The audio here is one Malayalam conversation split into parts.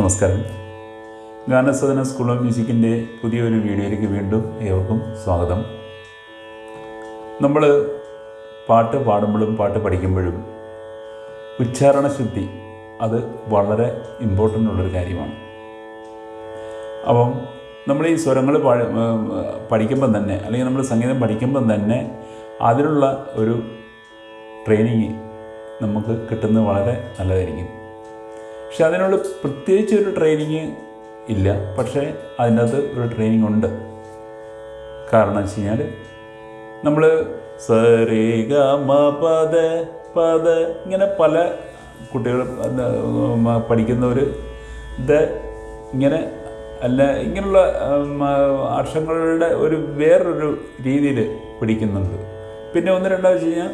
നമസ്കാരം. ഗാനസദന സ്കൂൾ ഓഫ് മ്യൂസിക്കിന്റെ പുതിയൊരു വീഡിയോയിലേക്ക് വീണ്ടും ഏവർക്കും സ്വാഗതം. നമ്മൾ പാട്ട് പാടുമ്പോഴും പാട്ട് പഠിക്കുമ്പോഴും ഉച്ചാരണ ശുദ്ധി അത് വളരെ ഇമ്പോർട്ടന്റ് ഉള്ളൊരു കാര്യമാണ്. അപ്പം നമ്മൾ ഈ സ്വരങ്ങൾ പഠിക്കുമ്പം തന്നെ അല്ലെങ്കിൽ നമ്മൾ സംഗീതം പഠിക്കുമ്പം തന്നെ അതിനുള്ള ഒരു ട്രെയിനിങ് നമുക്ക് കിട്ടുന്നത് വളരെ നല്ലതായിരിക്കും. പക്ഷെ അതിനുള്ള പ്രത്യേകിച്ച് ഒരു ട്രെയിനിങ് ഇല്ല. പക്ഷേ അതിനകത്ത് ഒരു ട്രെയിനിങ് ഉണ്ട്. കാരണം വെച്ച് കഴിഞ്ഞാൽ നമ്മൾ സരി പദ പദ ഇങ്ങനെ പല കുട്ടികൾ പഠിക്കുന്നവർ ഇത് ഇങ്ങനെ അല്ല ഇങ്ങനെയുള്ള അക്ഷരങ്ങളുടെ ഒരു വേറൊരു രീതിയിൽ പിടിക്കുന്നുണ്ട്. പിന്നെ ഒന്ന് രണ്ടാ വെച്ച് കഴിഞ്ഞാൽ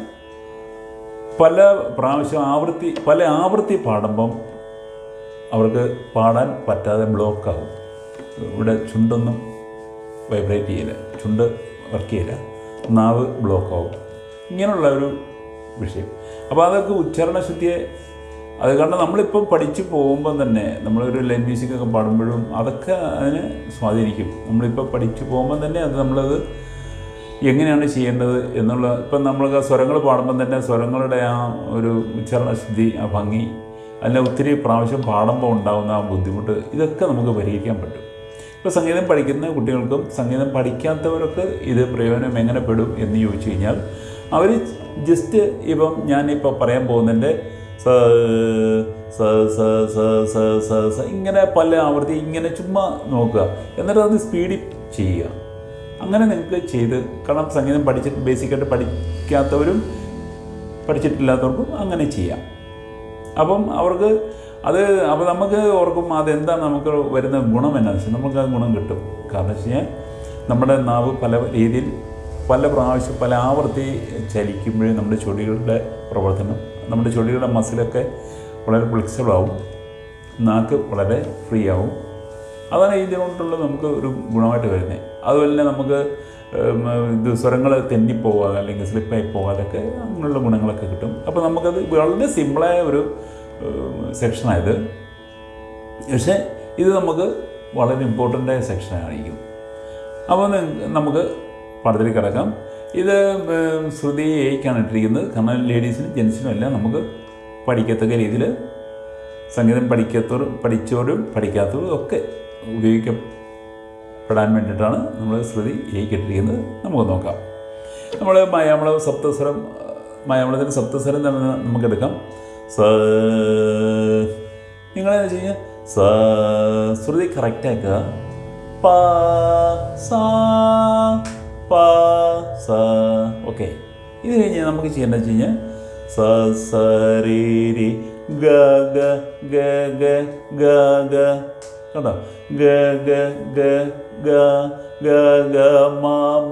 പല പ്രാവശ്യം ആവൃത്തി പല ആവൃത്തി പാടുമ്പം അവർക്ക് പാടാൻ പറ്റാതെ ബ്ലോക്കാവും ഇവിടെ ചുണ്ടൊന്നും വൈബ്രേറ്റ് ചെയ്യില്ല. ചുണ്ട് വർക്ക് ചെയ്യില്ല. നാവ് ബ്ലോക്കാവും ഇങ്ങനെയുള്ള ഒരു വിഷയം. അപ്പോൾ അതൊക്കെ ഉച്ചാരണശുദ്ധിയെ അത് കാരണം നമ്മളിപ്പം പഠിച്ചു പോകുമ്പം തന്നെ നമ്മളൊരു ലൈൻ മ്യൂസിക് ഒക്കെ പാടുമ്പോഴും അതൊക്കെ അതിനെ സ്വാധീനിക്കും. നമ്മളിപ്പോൾ പഠിച്ചു പോകുമ്പം തന്നെ അത് നമ്മളത് എങ്ങനെയാണ് ചെയ്യേണ്ടത് എന്നുള്ള ഇപ്പം നമ്മൾ സ്വരങ്ങൾ പാടുമ്പം തന്നെ സ്വരങ്ങളുടെ ആ ഒരു ഉച്ചാരണശുദ്ധി ആ ഭംഗി അല്ല ഒത്തിരി പ്രാവശ്യം പാടുമ്പോൾ ഉണ്ടാകുന്ന ആ ബുദ്ധിമുട്ട് ഇതൊക്കെ നമുക്ക് പരിഹരിക്കാൻ പറ്റും. ഇപ്പോൾ സംഗീതം പഠിക്കുന്ന കുട്ടികൾക്കും സംഗീതം പഠിക്കാത്തവർക്ക് ഇത് പ്രയോജനം എങ്ങനെ പെടും എന്ന് ചോദിച്ചു കഴിഞ്ഞാൽ അവർ ജസ്റ്റ് ഇപ്പം ഞാനിപ്പോൾ പറയാൻ പോകുന്നതിന്റെ സ സ സ സ സ സ സ ഇങ്ങനെ പല ആവൃത്തി ഇങ്ങനെ ചുമ്മാ നോക്കുക. എന്നിട്ട് അത് സ്പീഡിൽ ചെയ്യുക. അങ്ങനെ നിങ്ങൾക്ക് ചെയ്ത് കാരണം സംഗീതം പഠിച്ചിട്ട് ബേസിക്കായിട്ട് പഠിക്കാത്തവരും പഠിച്ചിട്ടില്ലാത്തവർക്കും അങ്ങനെ ചെയ്യാം. അപ്പം അവർക്ക് അത് അപ്പോൾ നമുക്ക് ഓർക്കും അതെന്താണ് നമുക്ക് വരുന്ന ഗുണം എന്നാന്ന് നമുക്ക് ആ ഗുണം കിട്ടും. കാരണം വെച്ച് കഴിഞ്ഞാൽ നമ്മുടെ നാവ് പല രീതിയിൽ പല പ്രാവശ്യം പല ആവർത്തി ചലിക്കുമ്പോഴേ നമ്മുടെ ചൊടികളുടെ പ്രവർത്തനം നമ്മുടെ ചൊടികളുടെ മസിലൊക്കെ വളരെ ഫ്ലെക്സിബിൾ ആവും. നാക്ക് വളരെ ഫ്രീ ആവും. അതാണ് ഇതിനോട്ടുള്ള നമുക്ക് ഒരു ഗുണമായിട്ട് വരുന്നത്. അതുപോലെ തന്നെ നമുക്ക് ഇത് സ്വരങ്ങൾ തെന്നിപ്പോവുക അല്ലെങ്കിൽ സ്ലിപ്പായി പോകാതൊക്കെ അങ്ങനെയുള്ള ഗുണങ്ങളൊക്കെ കിട്ടും. അപ്പോൾ നമുക്കത് വളരെ സിമ്പിളായ ഒരു സെക്ഷനായത് പക്ഷേ ഇത് നമുക്ക് വളരെ ഇമ്പോർട്ടന്റ് ആയ സെക്ഷനായിരിക്കും അപ്പോൾ നമുക്ക് പടത്തിൽ കിടക്കാം. ഇത് ശ്രുതി ഏക്കാണ് ഇട്ടിരിക്കുന്നത്. കാരണം ലേഡീസിനും ജെൻസിനും എല്ലാം നമുക്ക് പഠിക്കത്തക്ക രീതിയിൽ സംഗീതം പഠിക്കാത്തവരും പഠിച്ചവരും പഠിക്കാത്തവരും ഒക്കെ ഉപയോഗിക്കപ്പെടാൻ വേണ്ടിയിട്ടാണ് നമ്മൾ ശ്രുതി ഏകിട്ടിരിക്കുന്നത്. നമുക്ക് നോക്കാം. നമ്മൾ മയാമള സപ്തസ്വരം മയാമളത്തിന്റെ സപ്തസ്വരം തന്നെ നമുക്കെടുക്കാം സ നിങ്ങളെന്ന് വെച്ച് കഴിഞ്ഞാൽ സ ശ്രുതി കറക്റ്റാക്കുക പ സ പ സ. ഓക്കെ. ഇത് കഴിഞ്ഞ് നമുക്ക് ചെയ്യേണ്ടത് വെച്ച് കഴിഞ്ഞാൽ സ സ രി രി ഗ ഗ ഗ ഗ ഗ. ഗ കേട്ടോ ഗ ഗ ഗ ഗ ഗ ഗ മാമ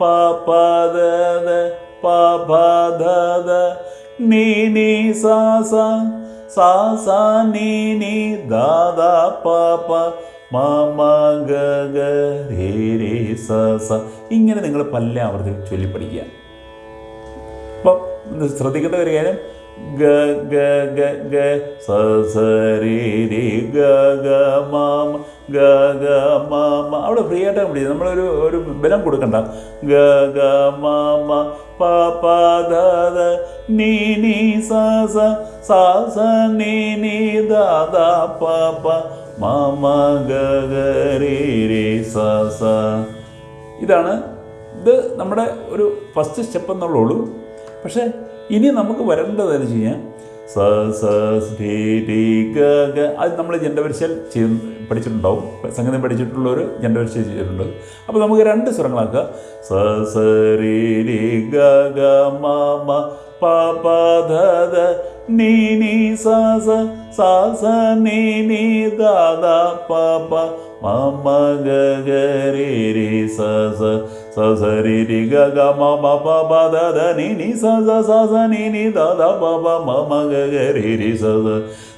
പ പ ദ ദ പ ഭ ധ ദ നീ നീ സ സ സ സ നീ നീ ദ ദ പ പ ഇങ്ങനെ നിങ്ങൾ പല്ല ആവർത്തി ചൊല്ലി പഠിക്കുക. അപ്പം ശ്രദ്ധിക്കേണ്ട ഒരു കാര്യം ഗ ഗ ഗ ഗ സ സ രി രി ഗ ഗ മ മ ഗ ഗ മാമ അവിടെ ഫ്രീ ആയിട്ടാണ് പിടിച്ചത് നമ്മളൊരു ഒരു ബലം കൊടുക്കണ്ട. ഗ ഗ മാമ പ പ ധ ധ നീ നീ സ സ സ സ നീ നീ ദ ദ പ പ മ മ ഗ ഗ രീ രി സ സ. ഇതാണ്. ഇത് നമ്മുടെ ഒരു ഫസ്റ്റ് സ്റ്റെപ്പ് എന്നുള്ളൂ പക്ഷേ ഇനി നമുക്ക് വരേണ്ടത് എന്ന് ചെയ്യാം? സ സ ടി ടി ഗ ഗ. അത് നമ്മൾ ജെൻഡപരിശൽ ചെയ്ത് പഠിച്ചിട്ടുണ്ടാവും. സംഗീതം പഠിച്ചിട്ടുള്ളവർ ജെൻഡപരിശൽ ചെയ്തിട്ടുണ്ട്. അപ്പോൾ നമുക്ക് രണ്ട് സ്വരങ്ങളാക്കുക. സ സ രി രി ഗ ഗ മ മ പ പ ധ ധ നീ നീ സ സ സ സ നീ നീ ദ ദ പ പ മ മ ഗ ഗ രി ഗ മ മ പ പ ധ ധ നീ നീ സ സ സ സ നീ നീ ദ ദ പ പ മ മ ഗ ഗ രി രി സ സ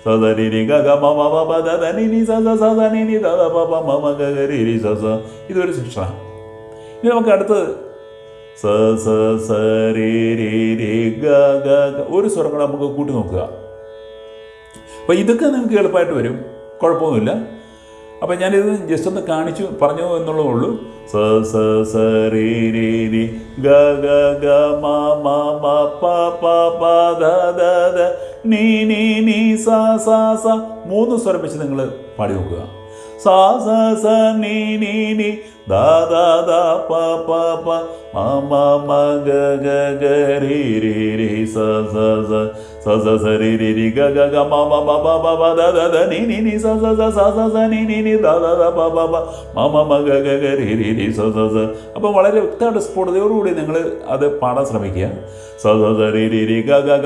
സ സ രി ഗ മ മ പ പ ധ ധ നീ നീ സ സ സ സ നീ നീ ദ ദ പ പ മ മ ഗ ഗ രി രി സ സ ഇതൊരു ശിക്ഷ. ഇനി നമുക്ക് അടുത്തത് സ സ ഒരു സ്വരം കൂടെ നമുക്ക് കൂട്ടി നോക്കുക. അപ്പോൾ ഇതൊക്കെ നിങ്ങൾക്ക് എളുപ്പമായിട്ട് വരും. കുഴപ്പമൊന്നുമില്ല. അപ്പം ഞാനിത് ജസ്റ്റ് ഒന്ന് കാണിച്ചു പറഞ്ഞു എന്നുള്ളതേ ഉള്ളൂ. സ സ സ രി രി ഗ ഗ ഗ മ മ മ പ പ പ ദ ദ ദ നീ നീ നീ സ സ സ. മൂന്ന് സ്വരം വെച്ച് നിങ്ങൾ പാടി നോക്കുക. ಸಾ ಸ ಸ ನಿ ನಿ ನಿ ದ ದ ದ ಪ ಪ ಪ ಮ ಮ ಮ ಗ ಗ ಗ ರಿ ರಿ ರಿ ಸ ಸ ಸ sa അപ്പോൾ വളരെ വ്യക്തമായിട്ട് സ്ഫോടതയോടു കൂടി നിങ്ങൾ അത് പാടാൻ ശ്രമിക്കുക സ സ സ രി രി രി ഗ ഗ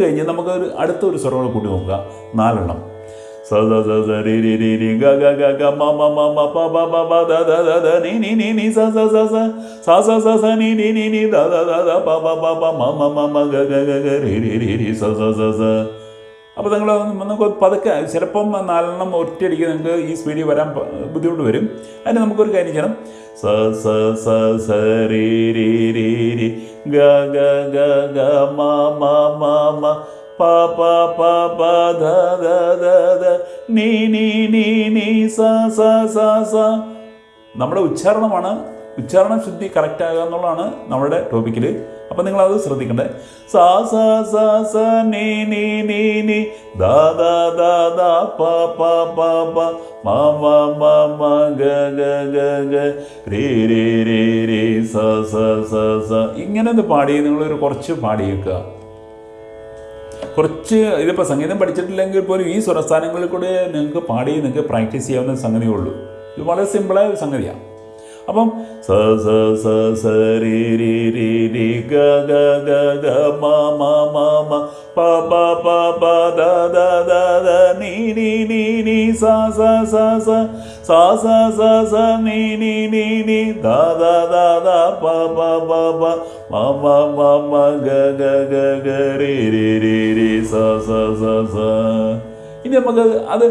കഴിഞ്ഞ് നമുക്ക് ഒരു അടുത്തൊരു സ്വരങ്ങൾ കൂട്ടി നോക്കുക നാലെണ്ണം അപ്പോൾ നിങ്ങൾ നമുക്ക് പതുക്കെ ചിലപ്പം നാലെണ്ണം ഒറ്റയടിക്ക് നിങ്ങൾക്ക് ഈ സ്പീഡിൽ വരാൻ ബുദ്ധിമുട്ട് വരും. അതിന് നമുക്കൊരു കാര്യം സ സ സ സ രി രി രി ഗ ഗ ഗ മ മ മ മ പ പ പ ധ ധ ധ ധ നീ നീ നീ നീ സ സ സ സ. നമ്മുടെ ഉച്ചാരണമാണ്. ഉച്ചാരണ ശുദ്ധി കറക്റ്റ് ആകുക എന്നുള്ളതാണ് നമ്മുടെ ടോപ്പിക്കിൽ അപ്പം അത് ശ്രദ്ധിക്കണ്ടേ. സ സ സ സ നീ നീ നീ നീ ദ ദ ദ ദ പ പ പ പ മ മ മ മ ഗ ഗ ഗ ഗ രി രി രി രി സ സ സ സ. ഇങ്ങനെ ഒന്ന് പാടി നിങ്ങളൊരു കുറച്ച് പാടി വെക്കുക കുറച്ച് ഇതിപ്പോൾ സംഗീതം പഠിച്ചിട്ടില്ലെങ്കിൽ പോലും ഈ സ്വരസ്ഥാനങ്ങളിൽ കൂടെ നിങ്ങൾക്ക് പാടി നിങ്ങൾക്ക് പ്രാക്ടീസ് ചെയ്യാവുന്ന സംഗതിയേ ഉള്ളൂ ഇത് വളരെ സിമ്പിളായ ഒരു സംഗതിയാണ് അപ്പം സ സ സ സ രി രി രി രി ഗ ഗ ഗ ഗ മ മ മ മ പ പ പ പ ദ ദ ദ ദ നീ നീ നീ നീ സ സ സ സ സ സ സ സ നീ നീ നീ നീ ദ ദ ദ ദ പ പ പ പ മ മ മ മ ഗ ഗ ഗ ഗ രി രി രി സ സ സ സ ഇനി നമുക്ക് അത്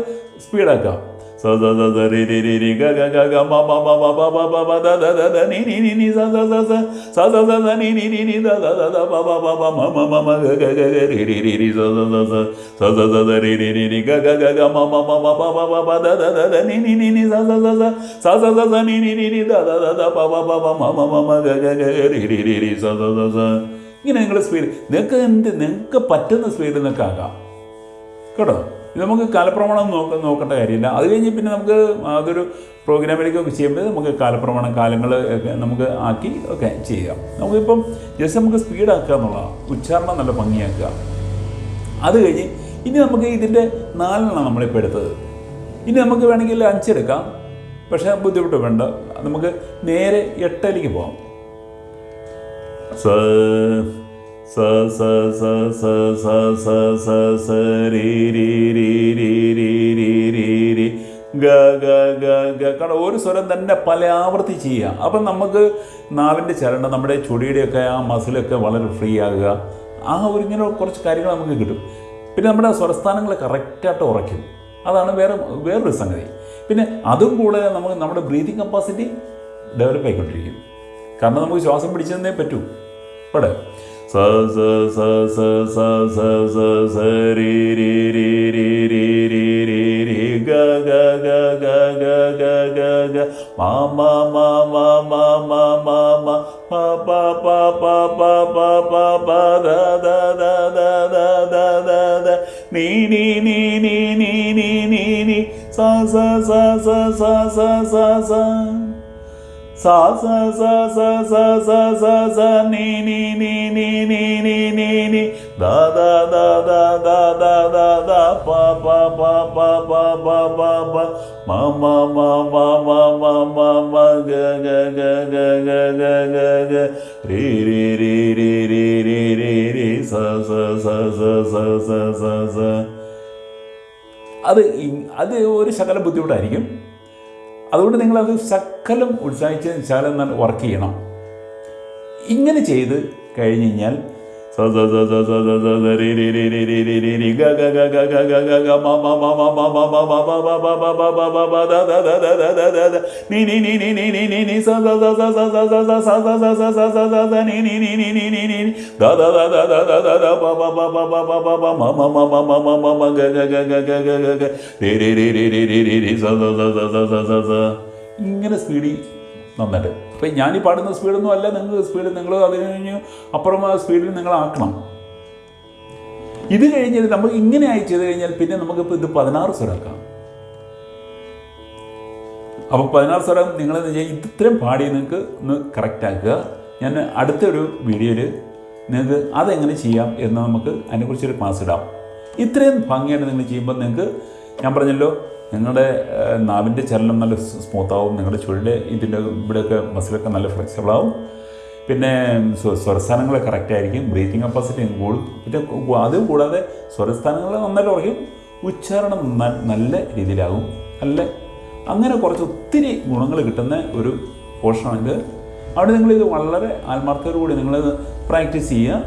സ്പീഡാക്കാം സ സ സ സ രി രി രി രി ഗ ഗ ഗ ഗ മ മ മ മ പ പ പ പ ദ ദ ദ ദ നി നി നി നി സ സ സ സ സ സ സ സ നി നി നി നി ദ ദ ദ ദ പ പ പ പ മ മ മ മ ഗ ഗ ഗ ഗ രി രി രി രി സ സ സ സ സ സ സ സ രി രി രി രി ഗ ഗ ഗ ഗ മ മ മ മ പ പ പ പ ദ ദ ദ ദ നി നി നി നി സ സ സ സ സ സ സ സ നി നി നി നി ദ ദ ദ പ പ പ മ മ മ ഗ ഗ ഗ രി രി രി രി സ സ സ സ ഇങ്ങനെ നിങ്ങൾ സ്പീഡ് നിങ്ങൾക്ക് എന്ത് നിങ്ങൾക്ക് പറ്റുന്ന സ്പീഡിൽ നിങ്ങൾക്ക് ആകാം. കേട്ടോ? നമുക്ക് കാലപ്രമാണം നോക്ക നോക്കേണ്ട കാര്യമില്ല. അത് കഴിഞ്ഞ് പിന്നെ നമുക്ക് അതൊരു പ്രോഗ്രാമിലേക്കൊക്കെ ചെയ്യുമ്പോൾ നമുക്ക് കാലപ്രമാണം കാലങ്ങൾ നമുക്ക് ആക്കി ഒക്കെ ചെയ്യാം. നമുക്കിപ്പം ജസ്റ്റ് നമുക്ക് സ്പീഡാക്കുക എന്നുള്ളതാണ്. ഉച്ചാരണം നല്ല ഭംഗിയാക്കുക. അത് കഴിഞ്ഞ് ഇനി നമുക്ക് ഇതിന്റെ നാലെണ്ണം നമ്മളിപ്പോൾ എടുത്തത്. ഇനി നമുക്ക് വേണമെങ്കിൽ അഞ്ചെടുക്കാം പക്ഷേ ബുദ്ധിമുട്ട് വേണ്ട. നമുക്ക് നേരെ എട്ടിലേക്ക് പോകാം സ സ സ സ സ സ സ സ സ ഗ ഗ ഗ ഗ. കാരണം ഒരു സ്വരം തന്നെ പല ആവർത്തി ചെയ്യുക. അപ്പം നമുക്ക് നാവിന്റെ ചരണം നമ്മുടെ ചുടിയുടെയൊക്കെ ആ മസിലൊക്കെ വളരെ ഫ്രീ ആകുക. ആ ഒരു ഇങ്ങനെ കുറച്ച് കാര്യങ്ങൾ നമുക്ക് കിട്ടും. പിന്നെ നമ്മുടെ സ്വരസ്ഥാനങ്ങൾ കറക്റ്റായിട്ട് ഉറയ്ക്കും. അതാണ് വേറെ വേറൊരു സംഗതി. പിന്നെ അതും കൂടെ നമുക്ക് നമ്മുടെ ബ്രീതിങ് കപ്പാസിറ്റി ഡെവലപ്പ് ആയിക്കൊണ്ടിരിക്കും. കാരണം നമുക്ക് ശ്വാസം പിടിച്ചെന്നേ പറ്റൂ ഇവിടെ സ സ സ സ സ സ സ സ രി രി രി രി രി രി രി രി ഗ ഗ ഗ ഗ ഗ ഗ ഗ ഗ മ മ മ മ മ മ മ മ പ പ പ പ പ പ പ പ ദ ദ ദ ദ ദ ദ ദ ദ നീ നീ നീ നീ നീ നീ നീ നീ സ സ സ സ സ സ സ അത് അത് ഒരു ശകലം ബുദ്ധിമുട്ടായിരിക്കും അതുകൊണ്ട് നിങ്ങളത് സക്കലും ഉത്സാഹിച്ച് നല്ല വർക്ക് ചെയ്യണം. ഇങ്ങനെ ചെയ്ത് കഴിഞ്ഞ് കഴിഞ്ഞാൽ സ സ സ സ സ സ സ ri ri ri ri ri ri രി രി ga ga ga ga ga ga ഗ ഗ ma ma ma ma ma ma ma ma ma ma ma ma ma ma മ മ da da da da da da ദ ദ ni ni ni ni ni ni നി നി സ സ സ സ സ സ സ സ സ സ സ സ സ സ സ നി ni ni ni ni ni നി ദ da da da da da da ദ പ പ പ പ പ പ പ ma ma ma ma ma ma ma ma ഗ ഗ ga ga ga ga ga ga രി ri ri ri ri ri ri സ സ സ സ സ സ സ സ ഇങ്ങനെ സ്പീഡിൽ നന്നായിട്ട്. അപ്പം ഞാനീ പാടുന്ന സ്പീഡൊന്നും അല്ല. നിങ്ങൾ സ്പീഡ് നിങ്ങൾ അതിന് കഴിഞ്ഞ് അപ്പുറം സ്പീഡിൽ നിങ്ങളാക്കണം ഇത് കഴിഞ്ഞാൽ നമുക്ക് ഇങ്ങനെ ആയി ചെയ്ത് കഴിഞ്ഞാൽ പിന്നെ നമുക്കിപ്പോൾ ഇത് പതിനാറ് സ്വരാക്കാം അപ്പോൾ പതിനാറ് സ്വരം നിങ്ങൾ ഇത്രയും പാടി നിങ്ങൾക്ക് ഒന്ന് കറക്റ്റ് ആക്കുക. ഞാൻ അടുത്തൊരു വീഡിയോയിൽ നിങ്ങൾക്ക് അതെങ്ങനെ ചെയ്യാം എന്ന് നമുക്ക് അതിനെക്കുറിച്ചൊരു ക്ലാസ് ഇടാം. ഇത്രയും ഭംഗിയായിട്ട് നിങ്ങൾ ചെയ്യുമ്പോൾ നിങ്ങൾക്ക് ഞാൻ പറഞ്ഞല്ലോ നിങ്ങളുടെ നാവിന്റെ ചലനം നല്ല സ്മൂത്താവും നിങ്ങളുടെ ചുഴൽ ഇതിന്റെ ഇവിടെയൊക്കെ മസിലൊക്കെ നല്ല ഫ്ലെക്സിബിളാവും. പിന്നെ സ്വരസ്ഥാനങ്ങൾ കറക്റ്റ് ആയിരിക്കും ബ്രീത്തിങ് കപ്പാസിറ്റി കൂടും. പിന്നെ അത് കൂടാതെ സ്വരസ്ഥാനങ്ങൾ നന്നായിട്ട് കുറയ്ക്കും ഉച്ചാരണം നല്ല രീതിയിലാകും നല്ല അങ്ങനെ കുറച്ച് ഒത്തിരി ഗുണങ്ങൾ കിട്ടുന്ന ഒരു പോർഷനാണിത്. അവിടെ നിങ്ങളിത് വളരെ ആത്മാർത്ഥതയോടുകൂടി നിങ്ങളിത് പ്രാക്ടീസ് ചെയ്യുക.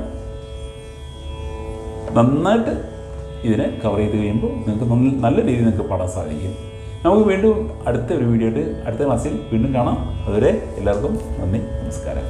നന്നായിട്ട് ഇതിനെ കവർ ചെയ്ത് കഴിയുമ്പോൾ നിങ്ങൾക്ക് നല്ല രീതിയിൽ നിങ്ങൾക്ക് പാടാൻ സാധിക്കും. നമുക്ക് വീണ്ടും അടുത്ത ഒരു വീഡിയോ ആയിട്ട് അടുത്ത ക്ലാസ്സിൽ വീണ്ടും കാണാം. അതുവരെ എല്ലാവർക്കും നന്ദി നമസ്കാരം.